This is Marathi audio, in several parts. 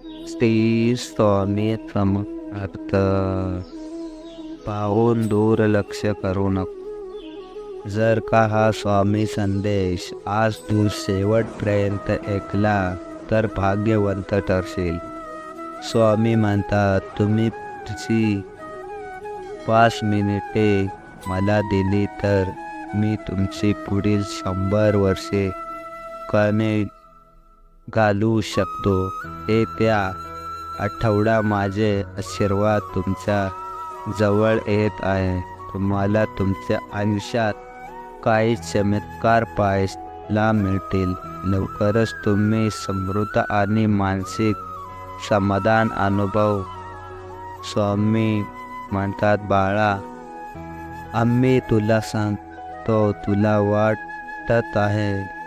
श्री स्वामी समर्थ पाहून दुर्लक्ष करू नको। जर का हा स्वामी संदेश आज तू शेवटपर्यंत ऐकला तर भाग्यवंत ठरशील. स्वामी म्हणतात तुम्ही तुझी पाच मिनिटे मला दिली तर मी तुमची पुढील शंभर वर्षे कणे घालू शकतो. हे त्या आठवडा माझे आशीर्वाद तुमच्या जवळ येत आहे. तुम्हाला तुमच्या आयुष्यात काही चमत्कार पाहायला मिळतील. लवकरच तुम्ही समृद्ध आणि मानसिक समाधान अनुभव. स्वामी म्हणतात बाळा आम्ही तुला सांगतो तुला वाटत आहे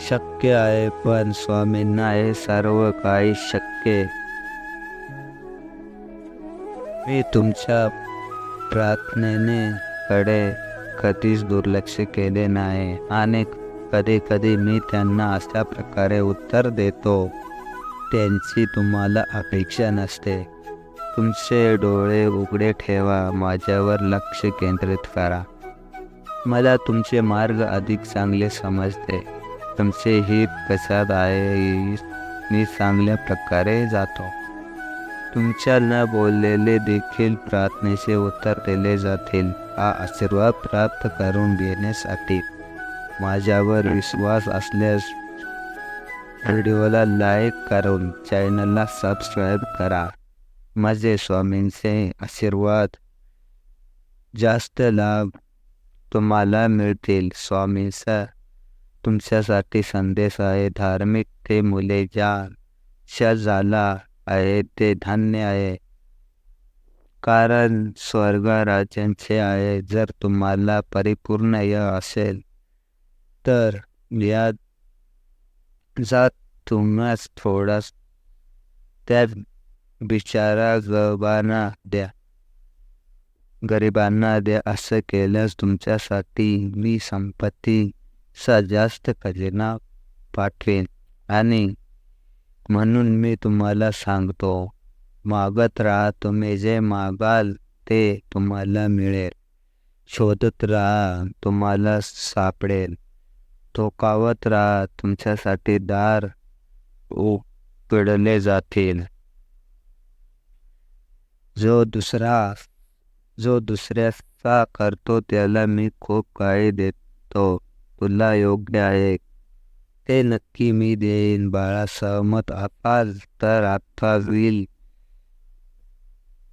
शक्य आहे पण स्वामींना हे सर्व काही शक्य मी तुमच्या प्रार्थनेने कडे कधीच दुर्लक्ष केले नाही आणि कधी कधी मी त्यांना अशा प्रकारे उत्तर देतो त्यांची तुम्हाला अपेक्षा नसते. तुमचे डोळे उघडे ठेवा माझ्यावर लक्ष केंद्रित करा. मला तुमचे मार्ग अधिक चांगले समजते. तुमचे हित कशात आहे. मी चांगल्या प्रकारे जातो. तुमच्या न बोललेले देखील प्रार्थनेचे उत्तर दिले जातील. हा आशीर्वाद प्राप्त करून घेण्यासाठी माझ्यावर विश्वास असल्यास व्हिडिओला लाईक करून चॅनलला सबस्क्राईब करा. माझे स्वामींचे आशीर्वाद. जास्त लाभ तुम्हाला मिळतील. स्वामींचा तुमच्यासाठी संदेश आहे धार्मिक ते मुले ज्या झाला आहे ते धान्य आहे. कारण स्वर्ग राज्यांचे आहे जर तुम्हाला परिपूर्ण य असेल तर या जात तुम्हास थोडास त्या बिचारा गबांना द्या. गरिबांना द्या असं केल्यास तुमच्यासाठी मी संपत्ती संपत्तीचा जास्त खजिना पाठवेन. आणि म्हणून मी तुम्हाला सांगतो मागत राहा तुम्ही जे मागाल ते तुम्हाला मिळेल. शोधत राहा तुम्हाला सापडेल. धोकावत राहा तुमच्यासाठी दार उघडले जातील. जो दुसरा जो दुसऱ्याचा करतो त्याला मी खूप काही देतो. तुला योग्य आहे. ते नक्की मी देईन. बाळा सहमत आकाल तर आता येईल.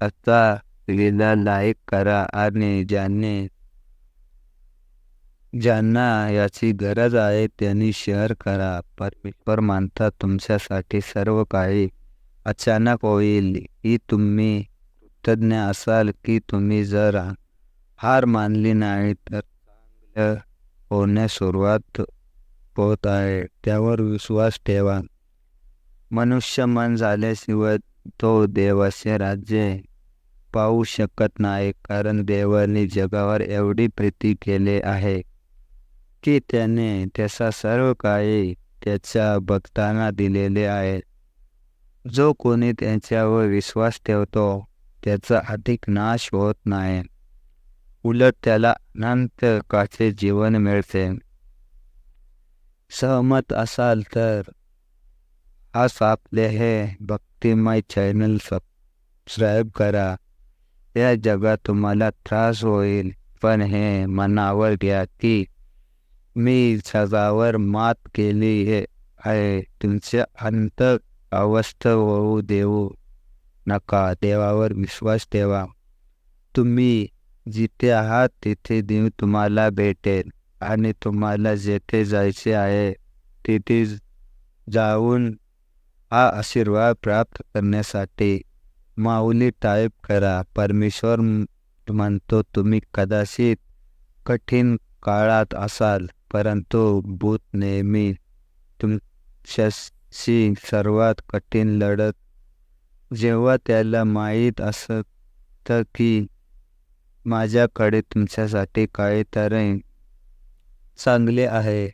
आता लीला लाईक करा आणि ज्याने ज्यांना याची गरज आहे त्यांनी शेअर करा. परमेश्वर मानता तुमच्यासाठी सर्व काही अचानक होईल. ही तुम्ही कृतज्ञ असाल की तुम्ही जर हार मानली नाही तर चांगलं होण्यास सुरुवात होत आहे. त्यावर विश्वास ठेवा. मनुष्य मन झाल्याशिवाय तो देवाचे राज्य पाहू शकत नाही कारण देवाने जगावर एवढी प्रीती केले आहे की त्याने त्याचा सर्व काही त्याच्या भक्तांना दिलेले आहे. जो कोणी त्यांच्यावर विश्वास ठेवतो त्याचा अधिक नाश होत नाही. उलट त्याला अनंत काचे जीवन मिळते. सहमत असाल तर आज आपले हे भक्तिमय चॅनल सबस्क्राईब करा. या जगात तुम्हाला त्रास होईल पण हे मनावर घ्या की मी सजावर मात केली हे आहे. तुमच्या अंत अवस्थ होऊ देऊ नका. देवावर विश्वास ठेवा. तुम्ही जिथे आहात तिथे देव तुम्हाला भेटेल आणि तुम्हाला जेथे जायचे आहे तिथे जाऊन हा आशीर्वाद प्राप्त करण्यासाठी माऊली टाईप करा. परमेश्वर म्हणतो तुम्ही कदाचित कठीण काळात असाल परंतु भूत नेहमी तुमच्याशी सर्वात कठीण लढत. जेव्हा त्याला माहीत असतं की माझ्याकडे तुमच्यासाठी काहीतरी चांगले आहे.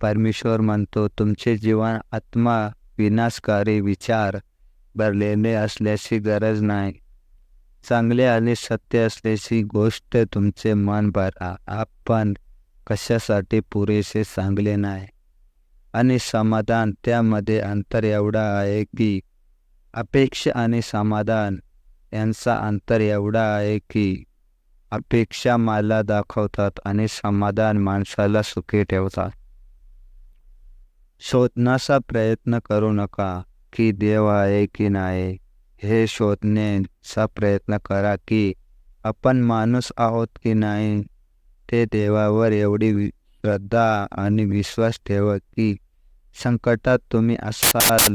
परमेश्वर म्हणतो तुमचे जीवन आत्मा विनाशकारी विचार भरलेले असल्याची गरज नाही. चांगले आणि सत्य असल्याची गोष्ट तुमचे मन भरा. आपण कशासाठी पुरेसे चांगले नाही? आणि समाधान त्यामध्ये अंतर एवढा आहे की अपेक्षा आणि समाधान यांचा अंतर एवढा आहे की अपेक्षा मला दाखवतात आणि समाधान माणसाला सुखी ठेवतात. शोधण्याचा प्रयत्न करू नका की देव आहे की नाही. हे शोधण्याचा प्रयत्न करा की आपण माणूस आहोत की नाही. ते देवावर एवढी श्रद्धा आणि विश्वास ठेवा की संकटात तुम्ही असाल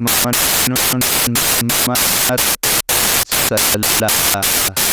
من سلام